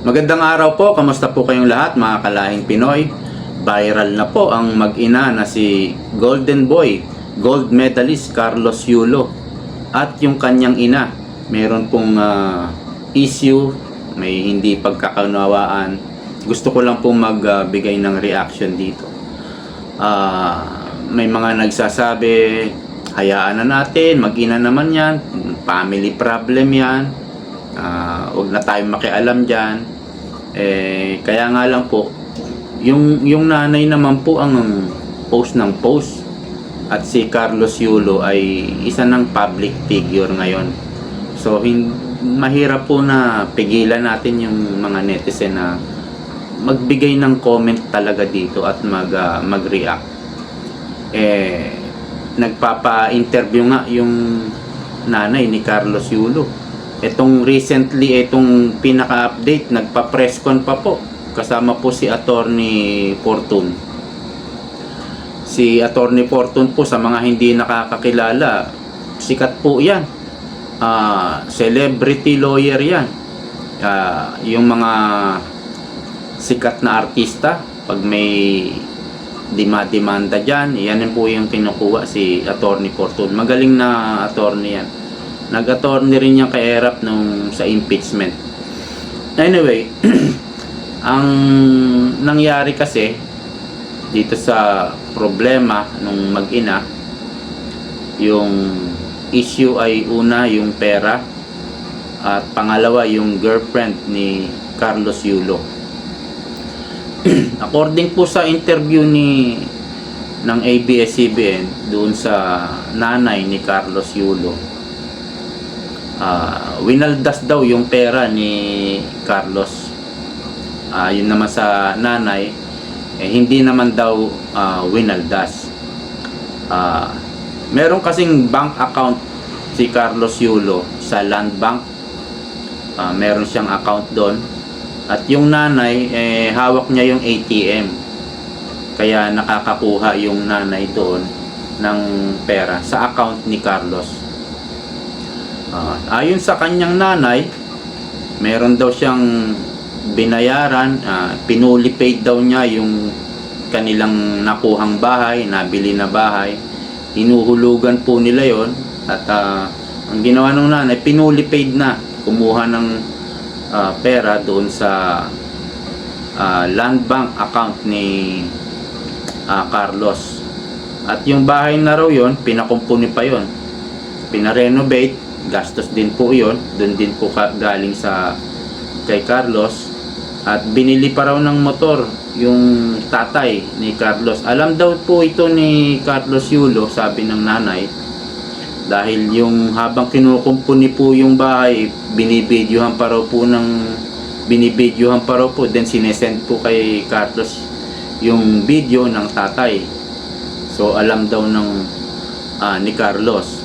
Magandang araw po, kamusta po kayong lahat mga kalahing Pinoy? Viral na po ang mag-ina na si Golden Boy, gold medalist Carlos Yulo at yung kanyang ina. Meron pong ah, issue, may hindi pagkakaunawaan. Gusto ko lang pong magbigay ng reaction dito. Ah, may mga nagsasabi, hayaan na natin, mag-ina naman yan, family problem yan, Ah, wag na tayong makialam diyan. Eh kaya nga lang po yung yung nanay naman po ang post ng post at si Carlos Yulo ay isa ng public figure ngayon. So hin mahirap po na pigilan natin yung mga netizen na magbigay ng comment talaga dito at mag ah, mag-react. Eh nagpapa-interview nga yung nanay ni Carlos Yulo. Itong recently, itong pinaka-update, nagpa-press con pa po. Kasama po si Attorney Fortune. Si Attorney Fortune po, sa mga hindi nakakakilala, sikat po yan. Ah, celebrity lawyer yan. Ah, yung mga sikat na artista, pag may dima-demanda dyan, yan po yung kinukuha si Attorney Fortune. Magaling na attorney yan nag-attorney rin niya kay Erap nung sa impeachment. Anyway, ang nangyari kasi dito sa problema nung mag-ina, yung issue ay una yung pera at pangalawa yung girlfriend ni Carlos Yulo. According po sa interview ni ng ABS-CBN doon sa nanay ni Carlos Yulo, ah winaldas daw yung pera ni Carlos. Ah, yun naman sa nanay, eh, hindi naman daw ah, winaldas. Ah, meron kasing bank account si Carlos Yulo sa Land Bank. Ah, meron siyang account doon. At yung nanay, eh, hawak niya yung ATM. Kaya nakakakuha yung nanay doon ng pera sa account ni Carlos. Ah, ayon sa kanyang nanay, meron daw siyang binayaran, ah, pinuli daw niya yung kanilang nakuhang bahay, nabili na bahay. Hinuhulugan po nila yon at ah, ang ginawa ng nanay, pinuli paid na. Kumuha ng ah, pera doon sa ah, land bank account ni ah, Carlos. At yung bahay na raw yon, pinakumpuni pa yon. Pinarenovate, gastos din po yon. Doon din po galing sa kay Carlos. At binili pa raw ng motor yung tatay ni Carlos. Alam daw po ito ni Carlos Yulo, sabi ng nanay. Dahil yung habang kinukumpuni po yung bahay, binibidyohan pa raw po ng binibidyohan pa raw po. Then sinesend po kay Carlos yung video ng tatay. So alam daw ng ah, ni Carlos.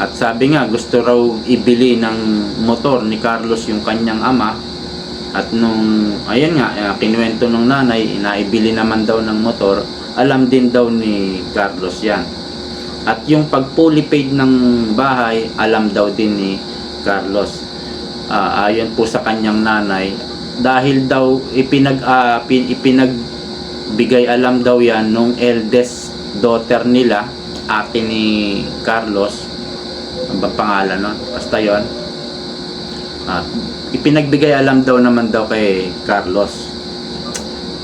At sabi nga gusto raw ibili ng motor ni Carlos yung kanyang ama. At nung ayan nga uh, kinuwento ng nanay, naibili naman daw ng motor, alam din daw ni Carlos 'yan. At yung pagpuli paid ng bahay, alam daw din ni Carlos. Ah, ayon po sa kanyang nanay, dahil daw ipinag ah, pin, ipinagbigay alam daw 'yan nung eldest daughter nila, ate ni Carlos. Ang ba pangalan nun? Basta 'yon. Ah, ipinagbigay alam daw naman daw kay Carlos.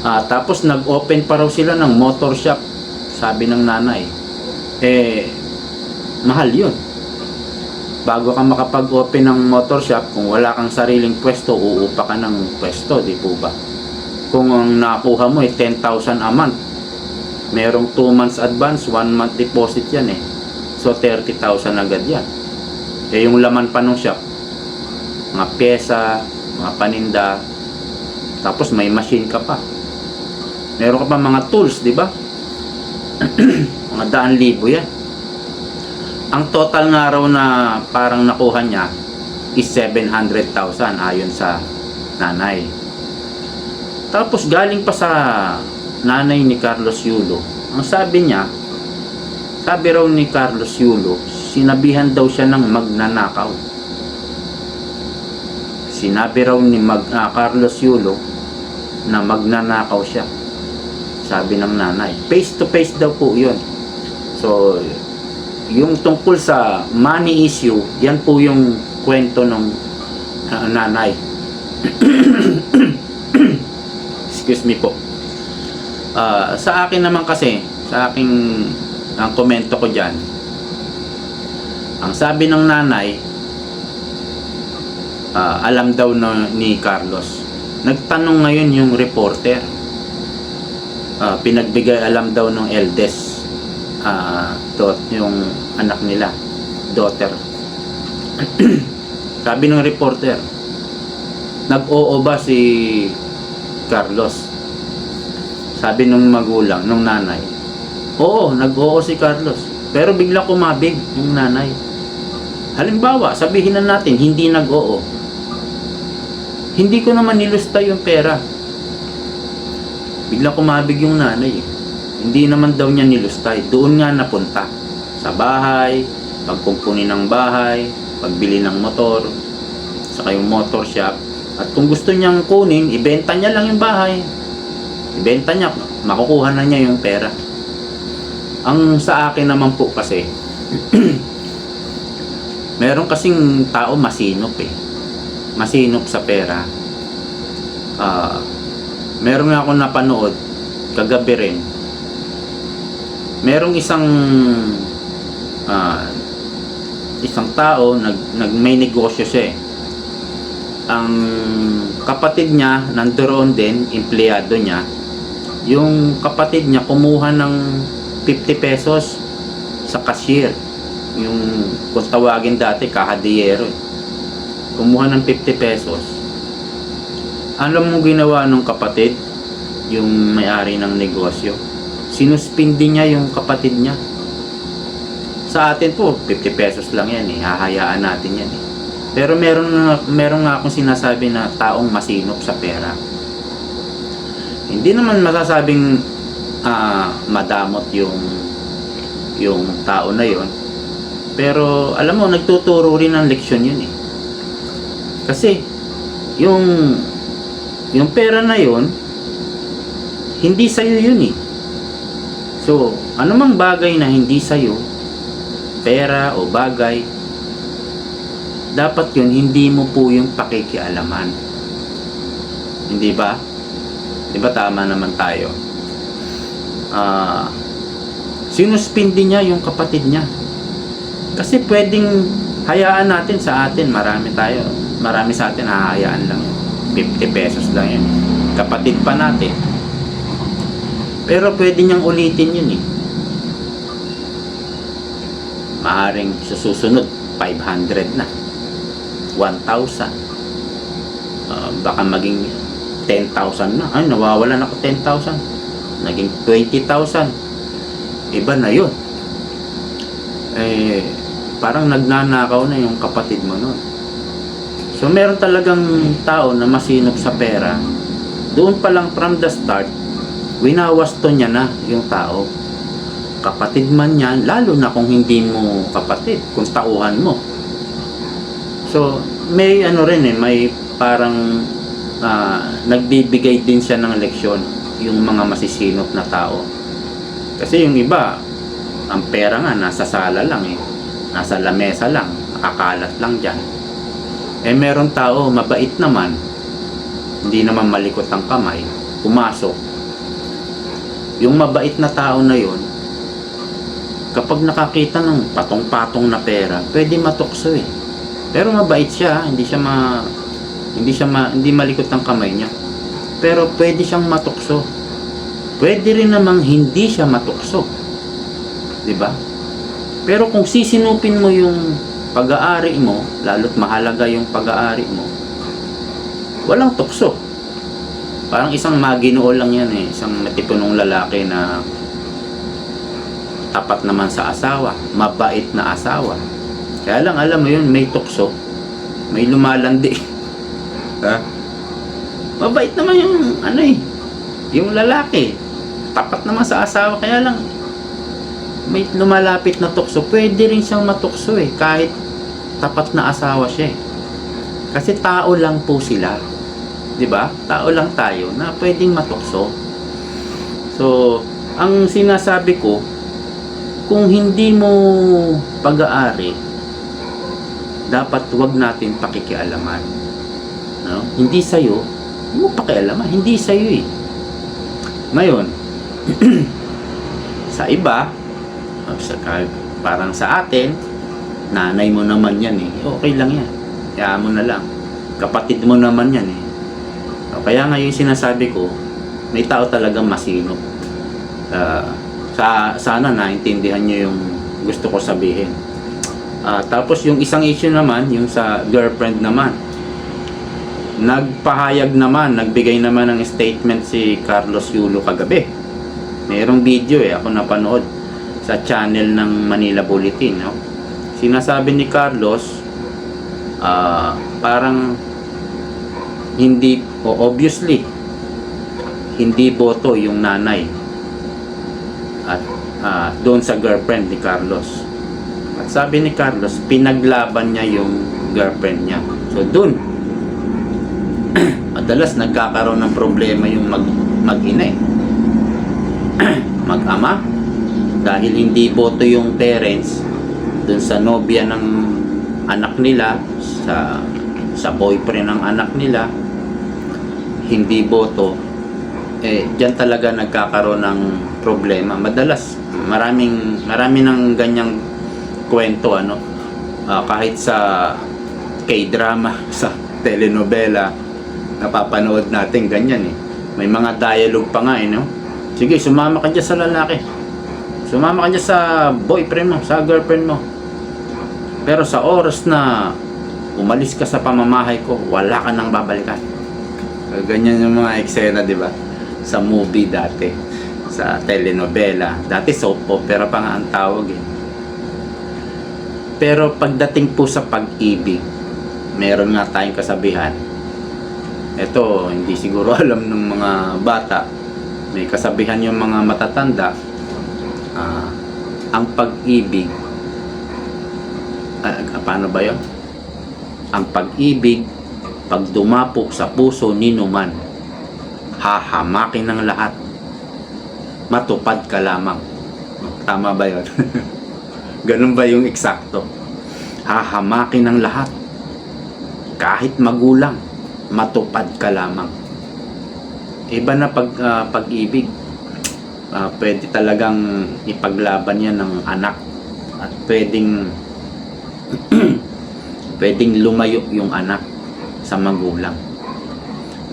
Ah, tapos nag-open pa raw sila ng motor shop, sabi ng nanay eh mahal yun bago ka makapag-open ng motor shop kung wala kang sariling pwesto uupa ka ng pwesto di po ba kung ang nakuha mo ay 10,000 a month merong 2 months advance 1 month deposit yan eh so 30,000 agad yan eh yung laman pa ng shop mga pyesa mga paninda tapos may machine ka pa meron ka pa mga tools di ba mga daan libo yan. Ang total nga raw na parang nakuha niya is 700,000 ayon sa nanay. Tapos galing pa sa nanay ni Carlos Yulo, ang sabi niya, sabi raw ni Carlos Yulo, sinabihan daw siya ng magnanakaw. sinabi raw ni Mag, ah, Carlos Yulo na magnanakaw siya. Sabi ng nanay. Face to face daw po yun. So, yung tungkol sa money issue, yan po yung kwento ng ah, nanay. Excuse me po. Ah, sa akin naman kasi, sa aking ang komento ko dyan, ang sabi ng nanay, ah, alam daw na ni Carlos. Nagtanong ngayon yung reporter. Ah, pinagbigay alam daw ng eldest ah, dot, yung anak nila, daughter. sabi ng reporter, nag-oo ba si Carlos? Sabi nung magulang, nung nanay, oo, nag-oo si Carlos. Pero bigla kumabig yung nanay. Halimbawa, sabihin na natin, hindi nag-oo. Hindi ko naman nilusta yung pera. Bigla kumabig yung nanay. Hindi naman daw niya nilustay. Doon nga napunta. Sa bahay, pagkumpuni ng bahay, pagbili ng motor, saka yung motor shop. At kung gusto niyang kunin, ibenta niya lang yung bahay. Ibenta niya, makukuha na niya yung pera. Ang sa akin naman po kasi, meron kasing tao masinop eh. Masinop sa pera. Ah, meron nga ako napanood kagabi rin. Merong isang ah, isang tao nag, nag may negosyo siya eh. Ang kapatid niya nandoon din, empleyado niya. Yung kapatid niya kumuha ng 50 pesos sa cashier. Yung kung tawagin dati kahadiyero. eh. Kumuha ng 50 pesos. Alam mo ginawa ng kapatid? Yung may-ari ng negosyo. Sinuspindi niya yung kapatid niya. Sa atin po, 50 pesos lang yan eh. Hahayaan natin yan eh. Pero meron nga, meron nga akong sinasabi na taong masinop sa pera. Hindi naman masasabing ah, madamot yung yung tao na yon. Pero alam mo, nagtuturo rin ng leksyon yun eh. Kasi yung yung pera na yon hindi sa'yo yun eh. So, anumang bagay na hindi sa'yo, pera o bagay, dapat yun hindi mo po yung pakikialaman. Hindi ba? Di ba tama naman tayo? Ah, sinuspindi niya yung kapatid niya. Kasi pwedeng hayaan natin sa atin, marami tayo. Marami sa atin hahayaan lang. 50 pesos lang yun. Kapatid pa natin. Pero pwede niyang ulitin yun eh. Maaring sa susunod, 500 na. 1,000. Ah, baka maging 10,000 na. Ay, nawawalan ako 10,000. Naging 20,000. Iba na yun. Eh, parang nagnanakaw na yung kapatid mo nun. So, meron talagang tao na masinop sa pera. Doon pa lang from the start, winawasto niya na yung tao. Kapatid man yan, lalo na kung hindi mo kapatid, kung tauhan mo. So, may ano rin eh, may parang ah, nagbibigay din siya ng leksyon yung mga masisinop na tao. Kasi yung iba, ang pera nga nasa sala lang eh. Nasa lamesa lang, nakakalat lang dyan. Eh meron tao, mabait naman, hindi naman malikot ang kamay, pumasok. Yung mabait na tao na yon, kapag nakakita ng patong-patong na pera, pwede matukso eh. Pero mabait siya, hindi siya ma hindi siya ma, hindi malikot ang kamay niya. Pero pwede siyang matukso. Pwede rin namang hindi siya matukso. 'Di ba? Pero kung sisinupin mo yung pag-aari mo, lalo't mahalaga yung pag-aari mo, walang tukso. Parang isang maginoo lang yan eh, isang matipunong lalaki na tapat naman sa asawa, mabait na asawa. Kaya lang alam mo yun, may tukso, may lumalandi. ha? Mabait naman yung ano eh, yung lalaki. Tapat naman sa asawa, kaya lang may lumalapit na tukso. Pwede rin siyang matukso eh, kahit tapat na asawa siya eh. Kasi tao lang po sila. 'Di ba? Tao lang tayo na pwedeng matukso. So, ang sinasabi ko, kung hindi mo pag-aari, dapat wag natin pakikialaman. No? Hindi sa'yo, hindi mo pakialaman, hindi sa'yo eh. Ngayon, sa iba, o sa, parang sa atin, nanay mo naman yan eh. Okay lang yan. Kaya mo na lang. Kapatid mo naman yan eh. O, Kaya nga yung sinasabi ko, may tao talagang masino. Ah, sa sana naintindihan nyo yung gusto ko sabihin. Ah, tapos yung isang issue naman, yung sa girlfriend naman. Nagpahayag naman, nagbigay naman ng statement si Carlos Yulo kagabi. Mayroong video eh, ako napanood sa channel ng Manila Bulletin. No? Sinasabi ni Carlos, ah, parang hindi, o obviously, hindi boto yung nanay at ah, doon sa girlfriend ni Carlos. At sabi ni Carlos, pinaglaban niya yung girlfriend niya. So doon, madalas nagkakaroon ng problema yung mag mag-ina eh. mag-ama. Dahil hindi boto yung parents dun sa nobya ng anak nila sa sa boyfriend ng anak nila hindi boto eh diyan talaga nagkakaroon ng problema. Madalas maraming marami ng ganyang kwento ano. Ah, kahit sa K-drama sa telenovela napapanood natin ganyan eh. May mga dialogue pa nga eh no? Sige sumama ka dyan sa lalaki. Sumama ka dyan sa boyfriend mo sa girlfriend mo. Pero sa oras na umalis ka sa pamamahay ko wala ka nang babalikan. Ganyan yung mga eksena di ba? Sa movie dati sa telenovela. Dati soap opera pa nga ang tawag eh. Pero pagdating po sa pag-ibig, meron nga tayong kasabihan. Ito, hindi siguro alam ng mga bata. May kasabihan yung mga matatanda. ah, ang pag-ibig, ah, paano ba yun? Ang pag-ibig, pag dumapo sa puso ni numan, hahamakin ng lahat. Matupad ka lamang. Tama ba yun? Ganun ba yung eksakto? Hahamakin ng lahat. Kahit magulang, matupad ka lamang. Iba na pag, ah, pag-ibig. Ah, pwede talagang ipaglaban yan ng anak. At pwedeng pwedeng lumayo yung anak sa magulang.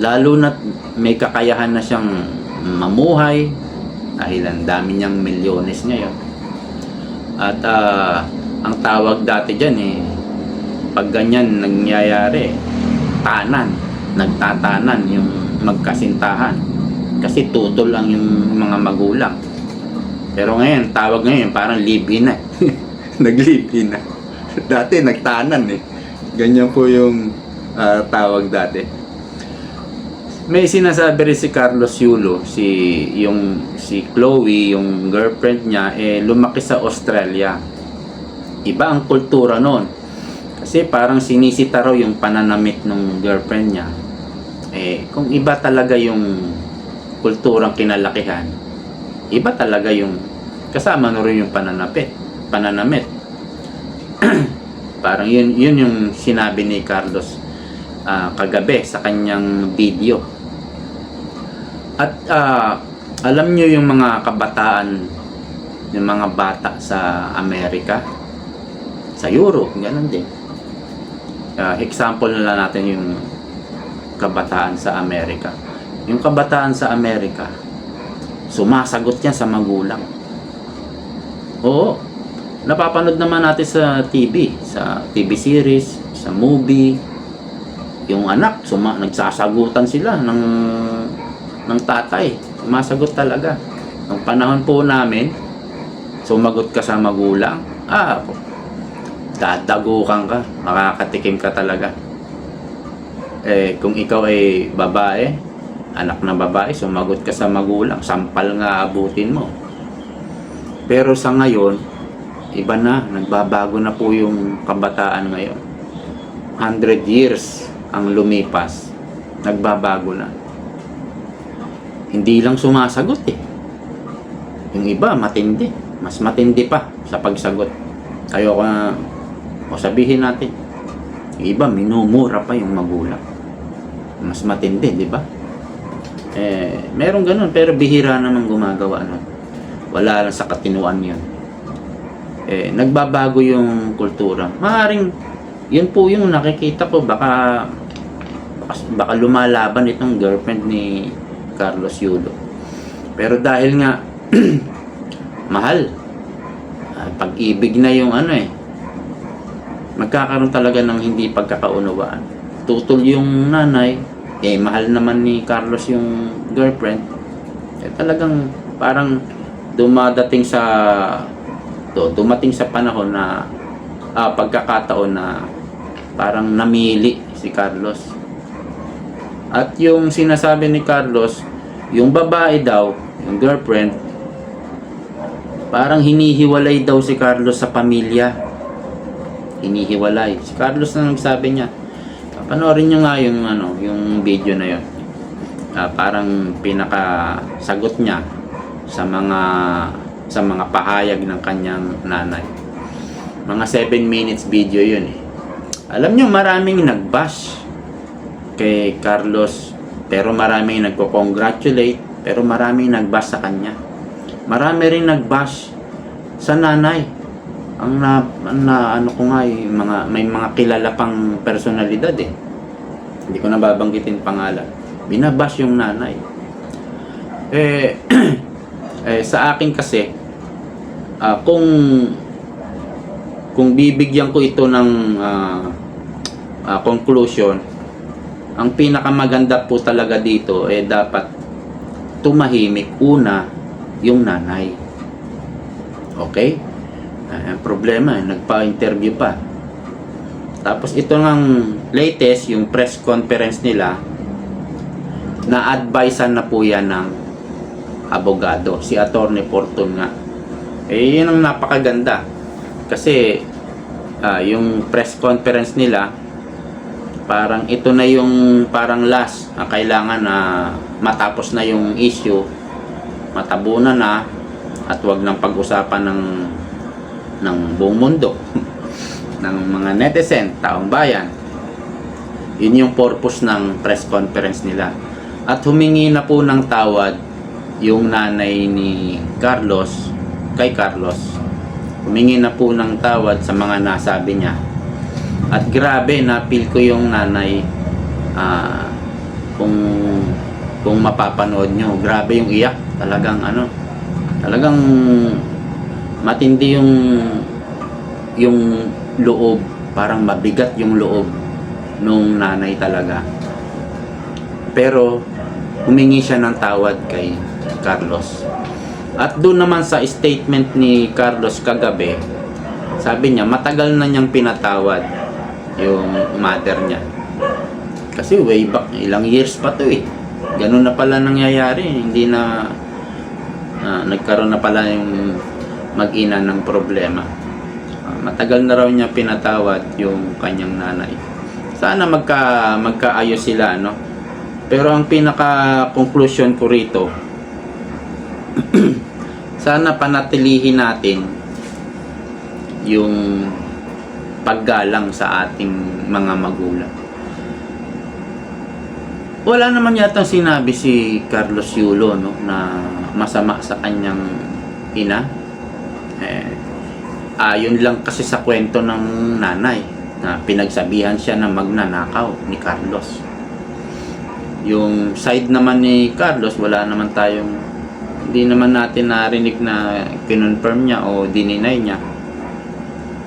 Lalo na may kakayahan na siyang mamuhay dahil ang dami niyang milyones ngayon. At ah, ang tawag dati dyan eh, pag ganyan nangyayari, tanan, nagtatanan yung magkasintahan. Kasi tutol lang yung mga magulang. Pero ngayon, tawag ngayon, parang live-in na. Nag-live-in na. dati nagtanan eh. Ganyan po yung ah, tawag dati. May sinasabi rin si Carlos Yulo, si yung si Chloe, yung girlfriend niya eh lumaki sa Australia. Iba ang kultura noon. Kasi parang sinisita raw yung pananamit ng girlfriend niya. Eh kung iba talaga yung kulturang kinalakihan, iba talaga yung kasama na rin yung pananapit, pananamit. parang yun yun yung sinabi ni Carlos ah, kagabi sa kanyang video. At ah, alam nyo yung mga kabataan, yung mga bata sa Amerika, sa Europe, ganun din. Ah, example na lang natin yung kabataan sa Amerika. Yung kabataan sa Amerika, sumasagot yan sa magulang. Oo. Napapanood naman natin sa TV, sa TV series, sa movie, yung anak, suma, nagsasagutan sila ng ng tatay. Sumasagot talaga. Nung panahon po namin, sumagot ka sa magulang, ah, dadagukan ka, makakatikim ka talaga. Eh, kung ikaw ay babae, anak na babae, sumagot ka sa magulang, sampal nga abutin mo. Pero sa ngayon, iba na, nagbabago na po yung kabataan ngayon. 100 years ang lumipas, nagbabago na. Hindi lang sumasagot eh. Yung iba, matindi. Mas matindi pa sa pagsagot. Ayoko na, o sabihin natin, yung iba, minumura pa yung magulang. Mas matindi, di ba? Eh, meron ganun, pero bihira naman gumagawa nun. Wala lang sa katinuan yun. Eh, nagbabago yung kultura. Maaring, yun po yung nakikita ko, baka, baka, lumalaban itong girlfriend ni Carlos Yulo. Pero dahil nga, mahal, ah, pag-ibig na yung ano eh, magkakaroon talaga ng hindi pagkakaunawaan. Tutol yung nanay, eh mahal naman ni Carlos yung girlfriend. Eh talagang parang dumadating sa to, dumating sa panahon na ah, pagkakataon na parang namili si Carlos. At yung sinasabi ni Carlos, yung babae daw, yung girlfriend, parang hinihiwalay daw si Carlos sa pamilya hinihiwalay. Si Carlos na nagsabi niya. Panoorin niyo nga yung ano, yung video na 'yon. Ah, parang pinaka sagot niya sa mga sa mga pahayag ng kanyang nanay. Mga 7 minutes video 'yun eh. Alam niyo maraming nagbash kay Carlos pero maraming nagko-congratulate pero maraming nagbash sa kanya. Marami rin nagbash sa nanay ang na, na ano ko nga eh, mga may mga kilala pang personalidad eh. Hindi ko nababanggitin pangalan. Binabash yung nanay. Eh, eh sa akin kasi ah, kung kung bibigyan ko ito ng ah, ah, conclusion, ang pinakamaganda po talaga dito eh dapat tumahimik una yung nanay. Okay? Ang problema, nagpa-interview pa. Tapos ito ng latest, yung press conference nila, na-advisean na po yan ng abogado, si Attorney Fortune nga. Eh, yun ang napakaganda. Kasi, ah, yung press conference nila, parang ito na yung parang last ang kailangan na matapos na yung issue, matabunan na, at wag nang pag-usapan ng ng buong mundo ng mga netizen, taong bayan. Yun yung purpose ng press conference nila. At humingi na po ng tawad yung nanay ni Carlos kay Carlos. Humingi na po ng tawad sa mga nasabi niya. At grabe, na-feel ko yung nanay ah, kung kung mapapanood nyo. Grabe yung iyak. Talagang ano, talagang matindi yung yung loob. Parang mabigat yung loob nung nanay talaga. Pero humingi siya ng tawad kay Carlos. At doon naman sa statement ni Carlos kagabi sabi niya matagal na niyang pinatawad yung mother niya. Kasi way back ilang years pa to eh. Ganun na pala nangyayari. Hindi na ah, nagkaroon na pala yung mag-ina ng problema. Ah, matagal na raw niya pinatawad yung kanyang nanay. Sana magka magkaayos sila no. Pero ang pinaka conclusion ko rito sana panatilihin natin yung paggalang sa ating mga magulang. Wala naman yata sinabi si Carlos Yulo no na masama sa kanyang ina eh, ayon lang kasi sa kwento ng nanay na pinagsabihan siya na magnanakaw ni Carlos. Yung side naman ni Carlos, wala naman tayong hindi naman natin narinig na kinonfirm niya o dininay niya.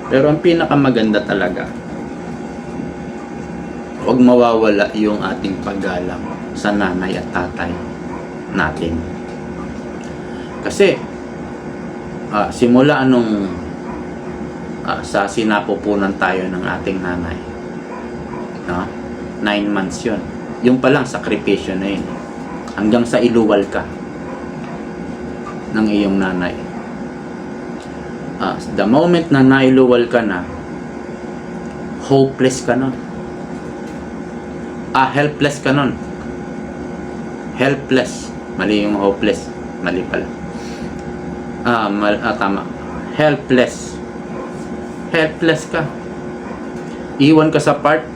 Pero ang pinakamaganda talaga, huwag mawawala yung ating paggalang sa nanay at tatay natin. Kasi ah, simula anong ah, sa sinapupunan tayo ng ating nanay. No? Nine months yun. Yung palang sakripisyo na yun. Hanggang sa iluwal ka ng iyong nanay. Ah, the moment na nailuwal ka na, hopeless ka na. Ah, helpless ka nun. Helpless. Mali yung hopeless. Mali pala. Ah, mal, ah, tama. Helpless. Helpless ka. Iwan ka sa part.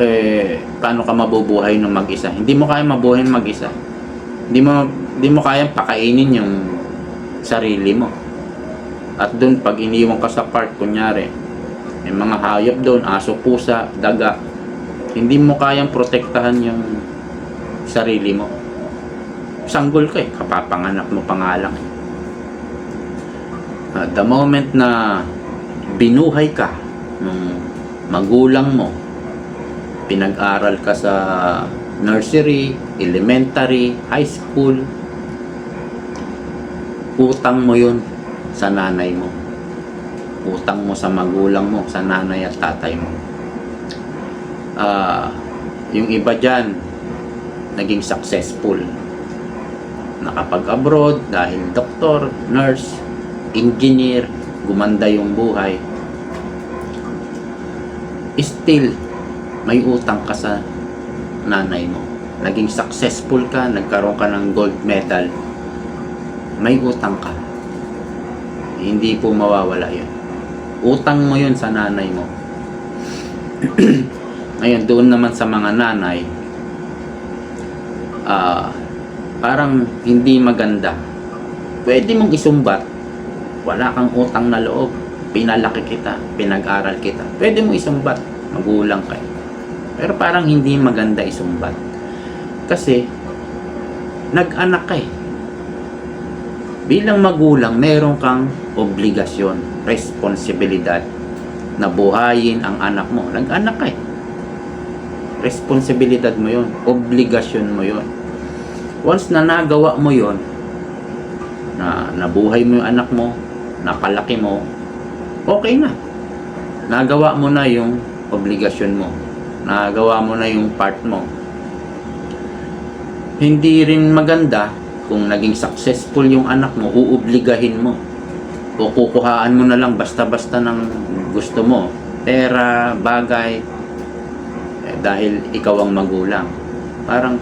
Eh, paano ka mabubuhay ng mag-isa? Hindi mo kaya mabuhay ng mag-isa. Hindi mo, hindi mo kaya pakainin yung sarili mo. At doon, pag iniwan ka sa park, kunyari, may mga hayop doon, aso, pusa, daga, hindi mo kayang protektahan yung sarili mo. Sanggol ka eh, kapapanganak mo pa lang eh. Ah, the moment na binuhay ka ng magulang mo, pinag-aral ka sa nursery, elementary, high school, utang mo yun sa nanay mo. Utang mo sa magulang mo, sa nanay at tatay mo. Ah, yung iba dyan, naging successful. Nakapag-abroad dahil doktor, nurse, engineer, gumanda yung buhay. Still, may utang ka sa nanay mo. Naging successful ka, nagkaroon ka ng gold medal, may utang ka. Hindi po mawawala yun. Utang mo yun sa nanay mo. Ngayon, doon naman sa mga nanay, ah, parang hindi maganda. Pwede mong isumbat. Wala kang utang na loob. Pinalaki kita, pinag-aral kita. Pwede mo isumbat. Magulang ka. Pero parang hindi maganda isumbat. Kasi, nag-anak ka eh. Bilang magulang, meron kang obligasyon, responsibilidad na buhayin ang anak mo. Nag-anak ka eh. Responsibilidad mo yon, obligasyon mo yon. Once na nagawa mo yon, na nabuhay mo yung anak mo, napalaki mo, okay na. Nagawa mo na yung obligasyon mo. Nagawa mo na yung part mo. Hindi rin maganda kung naging successful yung anak mo, uubligahin mo. O kukuhaan mo na lang basta-basta ng gusto mo. Pera, bagay, eh, dahil ikaw ang magulang. Parang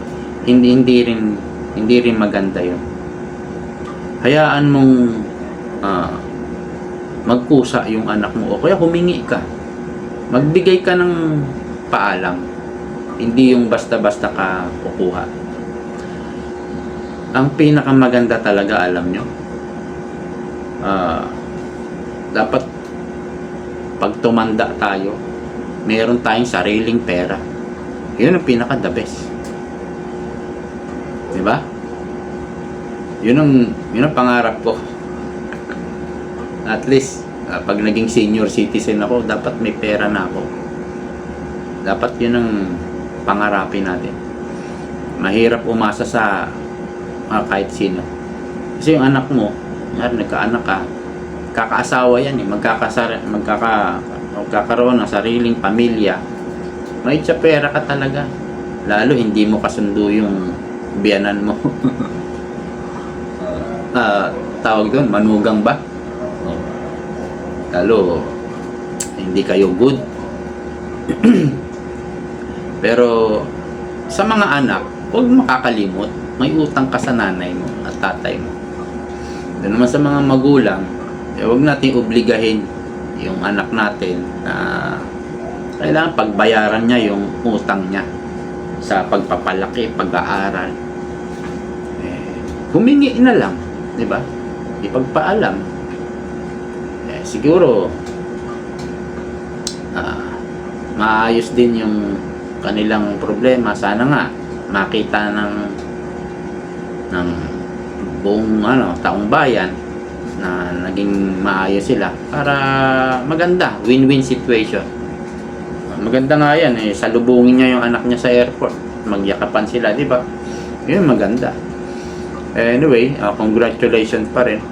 hindi hindi rin hindi rin maganda 'yon. Hayaan mong ah, magkusa yung anak mo o kaya humingi ka. Magbigay ka ng paalam. Hindi yung basta-basta ka kukuha. Ang pinakamaganda talaga, alam nyo, ah, dapat pag tumanda tayo, meron tayong sariling pera. Yun ang pinaka the best. Ba? Yun ang, yun ang pangarap ko. At least, ah, pag naging senior citizen ako, dapat may pera na ako. Dapat yun ang pangarapin natin. Mahirap umasa sa ah, kahit sino. Kasi yung anak mo, nga nagkaanak ka, kakaasawa yan eh, magkakasar, magkaka, magkakaroon ng sariling pamilya, may tsa pera ka talaga. Lalo hindi mo kasundo yung biyanan mo. Ah, tawag doon, manugang ba? Oh. Lalo, hindi kayo good. Pero, sa mga anak, huwag makakalimot. May utang ka sa nanay mo at tatay mo. Doon naman sa mga magulang, eh, huwag natin obligahin yung anak natin na kailangan pagbayaran niya yung utang niya sa pagpapalaki, pag-aaral. Humingi na lang, di ba? Ipagpaalam. Eh, siguro, ah, maayos din yung kanilang problema. Sana nga, makita ng ng buong ano, taong bayan na naging maayos sila para maganda, win-win situation. Maganda nga yan eh, salubungin niya yung anak niya sa airport. Magyakapan sila, di ba? Yun maganda. Anyway, uh, congratulations pa rin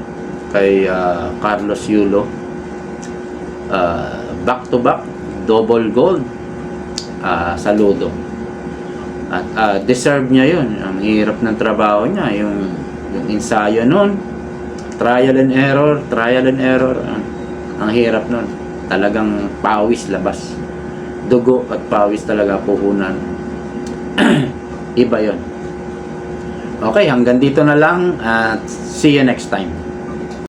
kay uh, Carlos Yulo. Uh, back to back, double gold. Uh, saludo. At uh, deserve niya yun. Ang hirap ng trabaho niya. Yung, yung ensayo nun. Trial and error, trial and error. Uh, ang hirap nun. Talagang pawis labas. dugo at pawis talaga puhunan. Iba yon. Okay, hanggang dito na lang at see you next time.